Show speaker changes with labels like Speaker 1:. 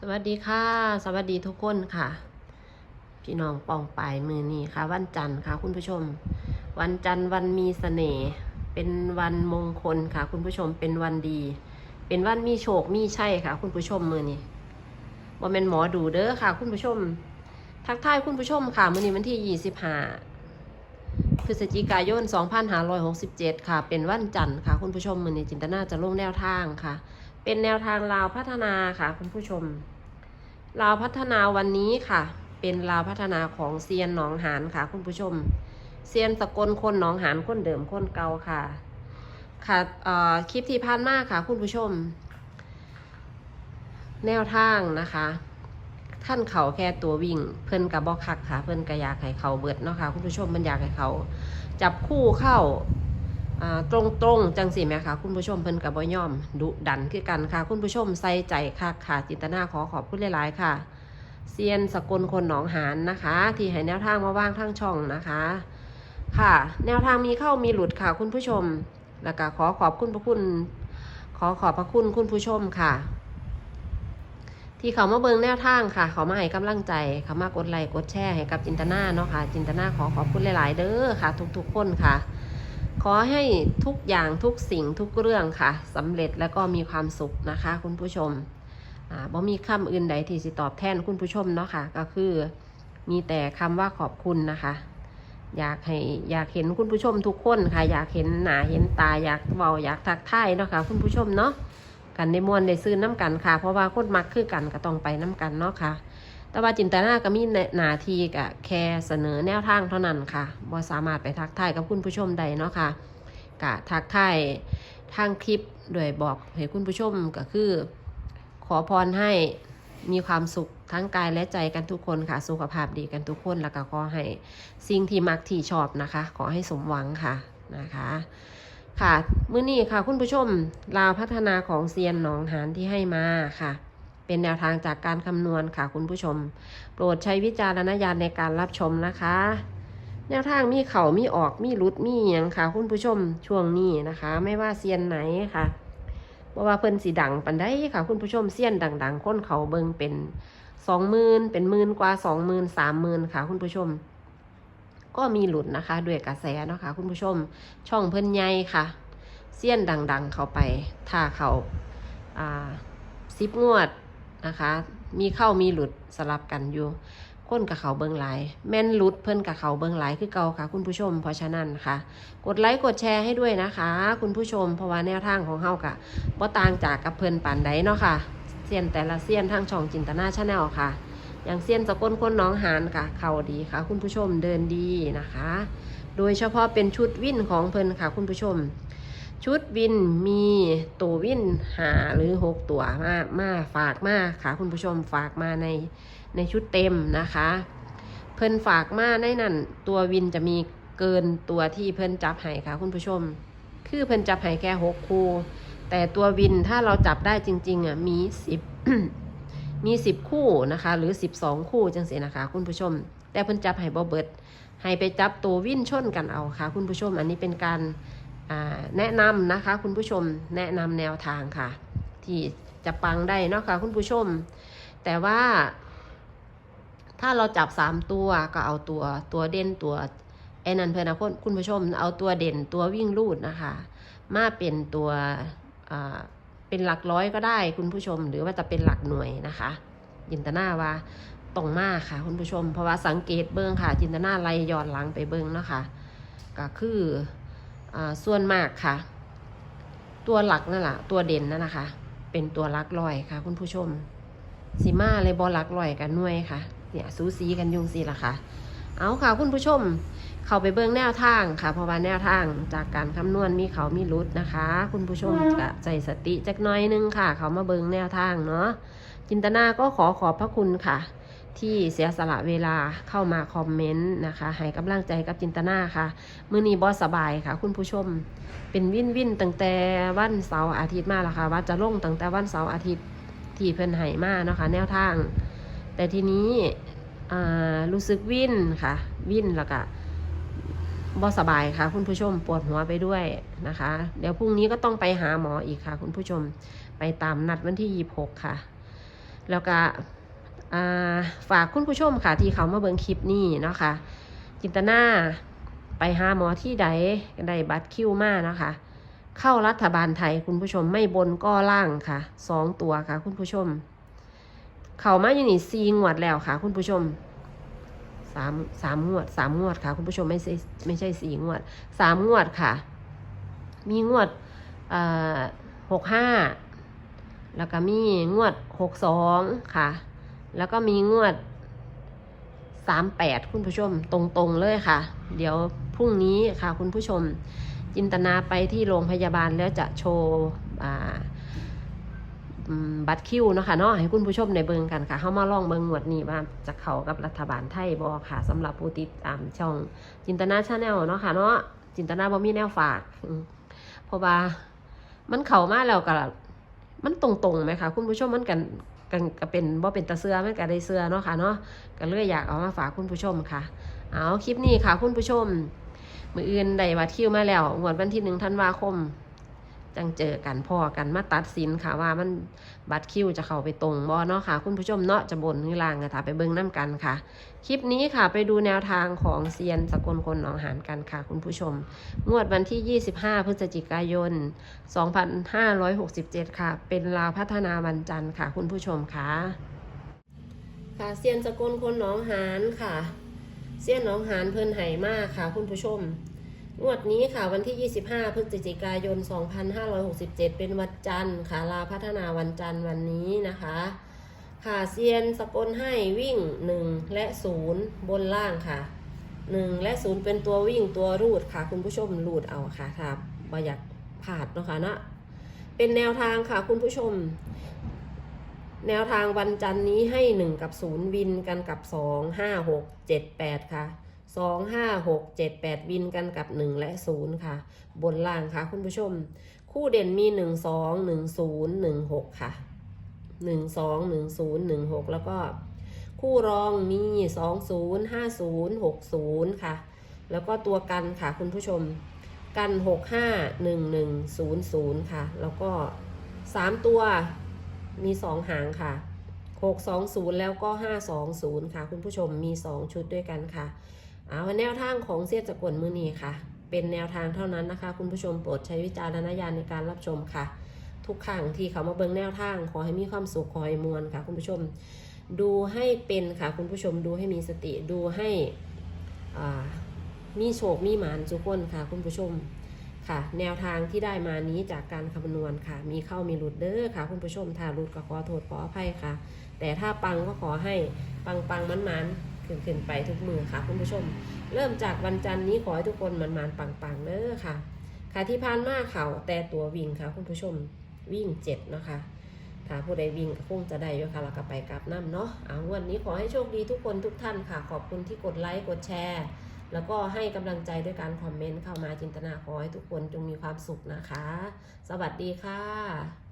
Speaker 1: สวัสดีค่ะ สวัสดีทุกคนค่ะ พี่น้องปองปายมือนี้ค่ะ วันจันทร์ค่ะ คุณผู้ชม วันจันทร์วันมีเสน่ห์เป็นวันมงคลค่ะ คุณผู้ชมเป็นวันดี เป็นวันมีโชคมีชัยค่ะ คุณผู้ชมมือนี้ว่าเป็นหมอดูเด้อค่ะ คุณผู้ชม ทักทายคุณผู้ชมค่ะมือนี้วันที่ยี่สิบห้าพฤศจิกายน 2567 ค่ะ เป็นวันจันทร์ค่ะ คุณผู้ชมมือนี้จินตนาจะลงแนวทางค่ะ เป็นแนวทางลาวพัฒนาค่ะ คุณผู้ชม ลาวพัฒนาวันนี้ค่ะ เป็นลาวพัฒนาของเซียนหนองหานค่ะ คุณผู้ชม เซียนสกลคนหนองหานคนเดิมคนเก่าค่ะ ค่ะเอ่อคลิปที่ผ่านมาค่ะ คุณผู้ชม แนวทางนะคะ ท่านเขาแค่ตัววิ่ง เพิ่นกับบอกคักค่ะ เพิ่นกระยากให้เขาเบิดเนาะค่ะ คุณผู้ชมมันอยากให้เขา จับคู่เข้า ตรงตรงๆจังสิแม่ค่ะคุณผู้ชมเพิ่นกับ่ย่อมดุดันคือกันค่ะ คุณผู้ชมใส่ใจค่ะค่ะจินตนาขอขอบคุณหลาย ๆ ค่ะเซียนสกลคนหนองหานนะคะ ที่ให้แนวทางมาว่างทางช่องนะคะ ค่ะ แนวทางมีเข้ามีหลุดค่ะ คุณผู้ชม แล้วก็ขอขอบคุณพระคุณ ขอขอบพระคุณคุณผู้ชมค่ะ ที่เขามาเบิงแนวทางค่ะ เขามาให้กำลังใจเขามากดไลค์กดแชร์ให้กับจินตนาเนาะค่ะ จินตนาขอขอบคุณหลาย ๆ เด้อค่ะ ทุกๆคนค่ะ ขอให้ทุกอย่างทุกสิ่งทุกเรื่องค่ะสำเร็จแล้วก็มีความสุขนะคะ คุณผู้ชมอ่าบ่มีคำอื่นใดที่สิตอบแทนคุณผู้ชมเนาะค่ะ ก็คือมีแต่คำว่าขอบคุณนะคะ อยากให้อยากเห็นคุณผู้ชมทุกคนค่ะ อยากเห็นหน้าเห็นตาอยากเบาอยากทักทายเนาะค่ะ คุณผู้ชมเนาะกันในมวลได้ซื้อน้ำกันค่ะ เพราะว่าคนมักคือกันก็ต้องไปน้ำกันเนาะค่ะ แต่ว่าจินตนาก็มีหนาทีกับแค่เสนอแนวทางเท่านั้นค่ะบ่สามารถไปทักทายกับคุณผู้ชมใดเนาะค่ะกะทักทายทางคลิปโดยบอกให้คุณผู้ชมก็คือ ขอพรให้มีความสุขทั้งกายและใจกันทุกคนค่ะ สุขภาพดีกันทุกคนแล้วก็ขอให้สิ่งที่มักที่ชอบนะคะ ขอให้สมหวังค่ะนะคะ ค่ะมื้อนี้ค่ะคุณผู้ชมลาวพัฒนาของเซียนหนองหานที่ให้มาค่ะ เป็นแนวทางจากการคำนวณค่ะคุณผู้ชม โปรดใช้วิจารณญาณในการรับชมนะคะ แนวทางมีเข่ามีออกมีรุดมีอย่างค่ะ คุณผู้ชมช่วงนี้นะคะ ไม่ว่าเซียนไหนค่ะเพราะว่าเพิ่นสีดังปันได้ค่ะ คุณผู้ชมเซียนดังๆค้นเขาเบิงเป็นสองหมื่นเป็นหมื่นกว่าสองหมื่นสามหมื่นค่ะ คุณผู้ชม ก็มีหลุดนะคะ ด้วยกระแสเนาะค่ะคุณผู้ชม ช่องเพิ่นใหญ่ค่ะเซียนดังๆ เข้าไปถ้าเขาอ่าซิปงวด นะคะ มีเข้ามีหลุดสลับกันอยู่คนกับเขาเบิงหลายแม่นหลุดเพิ่อนกับเขาเบิงหลายคือเก่าค่ะ คุณผู้ชม เพราะฉะนั้นค่ะ กดไลค์กดแชร์ให้ด้วยนะคะ คุณผู้ชมเพราะว่าแนวทางของเฮากะบ่ต่างจากกับเพิ่นปานใดเนาะค่ะเซียนแต่ละเซียนทางช่องจินตนาชาแนลค่ะ อย่างเซียนสกลคนหน้องหานค่ะ เขาดีค่ะ คุณผู้ชมเดินดีนะคะ โดยเฉพาะเป็นชุดวิ่นของเพิ่อนค่ะ คุณผู้ชม ชุดวินมีตัววินหาหรือหกตัวมามาฝากมาค่ะ คุณผู้ชมฝากมาในในชุดเต็มนะคะ เพิ่นฝากมาในนั้นตัววินจะมีเกินตัวที่เพิ่นจับให้ค่ะ คุณผู้ชม คือเพิ่นจับให้แค่หกคู่ แต่ตัววินถ้าเราจับได้จริง ๆอะมีสิบมีสิบคู่นะคะ หรือสิบสองคู่จังสินะคะ คุณผู้ชม แต่เพิ่นจับให้บ่เบิดให้ไปจับตัววินชนกันเอาค่ะ คุณผู้ชม อันนี้เป็นการ แนะนำนะคะ คุณผู้ชมแนะนำแนวทางค่ะ ที่จะปังได้นะคะคุณผู้ชม แต่ว่า ถ้าเราจับสามตัวก็เอาตัวตัวเด่นตัวไอ้นันเพื่อนนะคุณคุณผู้ชม เอาตัวเด่นตัววิ่งลูดนะคะ มาเป็นตัวเป็นหลักร้อยก็ได้คุณผู้ชม หรือว่าจะเป็นหลักหน่วยนะคะจินตนาว่าตรงมากค่ะ คุณผู้ชม เพราะว่าสังเกตเบิ้งค่ะ จินตนาไล่ย้อนหลังไปเบิ้งนะคะก็คือ ส่วนมากค่ะ ตัวหลักนั่นแหละตัวเด่นนั่นนะคะ เป็นตัวหลักลอยค่ะ คุณผู้ชมสีมาเลยบอลักลอยกันหน่วยค่ะ เนี่ยสูสีกันยุงสีละค่ะ เอาค่ะคุณผู้ชม เข้าไปเบิ้งแนวทางค่ะ เพราะว่าแนวทางจากการคำนวณมีเขามีรุดนะคะ คุณผู้ชมจะใจสติจักน้อยนึงค่ะ เขามาเบิ้งแนวทางเนาะจินตนาก็ขอขอบพระคุณค่ะ ที่เสียสละเวลาเข้ามาคอมเมนต์นะคะให้กำลังใจกับจินตนาค่ะ มื้อนี้บอสบายค่ะ คุณผู้ชม เป็นวินวินตั้งแต่วันเสาร์อาทิตย์มาแล้วค่ะ ว่าจะลงตั้งแต่วันเสาร์อาทิตย์ที่เพิ่นให้มาเนาะค่ะแนวทาง แต่ทีนี้รู้สึกวินค่ะ วินแล้วก็บอสบายค่ะ คุณผู้ชมปวดหัวไปด้วยนะคะ เดี๋ยวพรุ่งนี้ก็ต้องไปหาหมออีกค่ะ คุณผู้ชมไปตามนัดวันที่ยี่หกค่ะ แล้วก็ ฝากคุณผู้ชมค่ะ ที่เขามาเบิ่งคลิปนี้เนาะค่ะ จินตนาไปหาหมอที่ใดได้บัตรคิวมานะคะ เข้ารัฐบาลไทยคุณผู้ชมไม่บนก็ล่างค่ะสองตัวค่ะ คุณผู้ชม เข้ามาอยู่นี่ซีงวดแล้วค่ะ คุณผู้ชมสามสามงวดสามงวดค่ะ คุณผู้ชมไม่ใช่ไม่ใช่สี่งวดสามงวดค่ะ มีงวดหกห้าแล้วก็มีงวดหกสองค่ะ แล้วก็มีงวดสามแปดคุณผู้ชมตรงๆเลยค่ะ เดี๋ยวพรุ่งนี้ค่ะคุณผู้ชมจินตนาไปที่โรงพยาบาลแล้วจะโชว์บัตรคิวเนาะค่ะเนาะให้คุณผู้ชมในเบิงกันค่ะ เข้ามาลองเบิงงวดนี้ว่าจะเข้ากับรัฐบาลไทยบอค่ะสำหรับผู้ติดตามช่องจินตนาชาแนลเนาะค่ะเนาะจินตนาบ่มีแนวฝากเพราะว่ามันเข้ามาแล้วก็มันตรงๆไหมคะคุณผู้ชมมันกัน กันก็เป็นบ่เป็นตะเสือมันก็ได้เสือเนาะค่ะเนาะก็เลยอยากเอามาฝากคุณผู้ชมค่ะ เอาคลิปนี้ค่ะคุณผู้ชม มืออื่นได้บัตรคิวมาแล้วงวดวันที่หนึ่งธันวาคม จังเจอกันพ่อกันมาตัดสินค่ะว่ามันบัตรคิวจะเข้าไปตรงบ่เนาะค่ะ คุณผู้ชมเนาะจะบนหรือล่างก็ถาไปเบิ่งน้ากันค่ะ คลิปนี้ค่ะไปดูแนวทางของเซียนสกลคนหนองหานกันค่ะ คุณผู้ชม งวดวันที่ 25 พฤศจิกายน 2567 ค่ะ เป็นลาวพัฒนาวันจันทร์ค่ะ คุณผู้ชมค่ะค่ะเซียนสกลคนหนองหานค่ะเสี้ยนหน้องหานเพิ่นไห่มากค่ะ คุณผู้ชม งวดนี้ค่ะวันที่ 25 พฤศจิกายน 2567 เป็นวันจันทร์ค่ะลาพัฒนาวันจันทร์วันนี้นะคะ ค่ะเซียนสกลให้วิ่ง 1 และ 0 บนล่างค่ะ 1 และ 0 เป็นตัววิ่งตัวรูดค่ะ คุณผู้ชมรูดเอาค่ะถ้าบ่อยากผาดเนาะค่ะนะเป็นแนวทางค่ะคุณผู้ชม แนวทางวันจันทร์นี้ให้ 1 กับ 0 วินกันกับ 2 5 6 7 8 ค่ะ 2 5 6 7 8วินกันกับ1และ0ค่ะ บนล่างค่ะคุณผู้ชม คู่เด่นมี1 2 1 0 1 6ค่ะ1 2 1 0 1 6แล้วก็ คู่รองมี2 0 5 0 6 0ค่ะ แล้วก็ตัวกันค่ะคุณผู้ชม กัน6 5 1 1 0 0ค่ะ แล้วก็3ตัวมี2หางค่ะ620 แล้วก็ 520 ค่ะ คุณผู้ชมมี 2 ชุดด้วยกันค่ะ เอาแนวทางของเสียจักรมือนีค่ะ เป็นแนวทางเท่านั้นนะคะ คุณผู้ชมโปรดใช้วิจารณญาณในการรับชมค่ะ ทุกครั้งที่เขามาเบิ่งแนวทางขอให้มีความสุขขอให้มวลค่ะ คุณผู้ชม ดูให้เป็นค่ะ คุณผู้ชมดูให้มีสติดูให้มีโชคมีหมานทุกคนค่ะ คุณผู้ชมค่ะ แนวทางที่ได้มานี้จากการคำนวณค่ะ มีเข้ามีหลุดเด้อค่ะ คุณผู้ชมถ้าหลุดก็ขอโทษขออภัยค่ะ แต่ถ้าปังก็ขอให้ปังปังมันมัน ขึ้นขึ้นไปทุกมือค่ะคุณผู้ชม เริ่มจากวันจันทร์นี้ขอให้ทุกคนมันมันปังปังเด้อค่ะ ค่ะที่ผ่านมาเขาแต่ตัววิ่งค่ะ คุณผู้ชมวิ่งเจ็ดนะคะถ้าผู้ใดวิ่งก็คงจะได้ด้วยค่ะแล้วก็ไปกลับน้ำเนาะเอาวันนี้ขอให้โชคดีทุกคนทุกท่านค่ะ ขอบคุณที่กดไลค์กดแชร์ แล้วก็ให้กำลังใจด้วยการคอมเมนต์เข้ามาจินตนาขอให้ทุกคนจงมีความสุขนะคะ สวัสดีค่ะ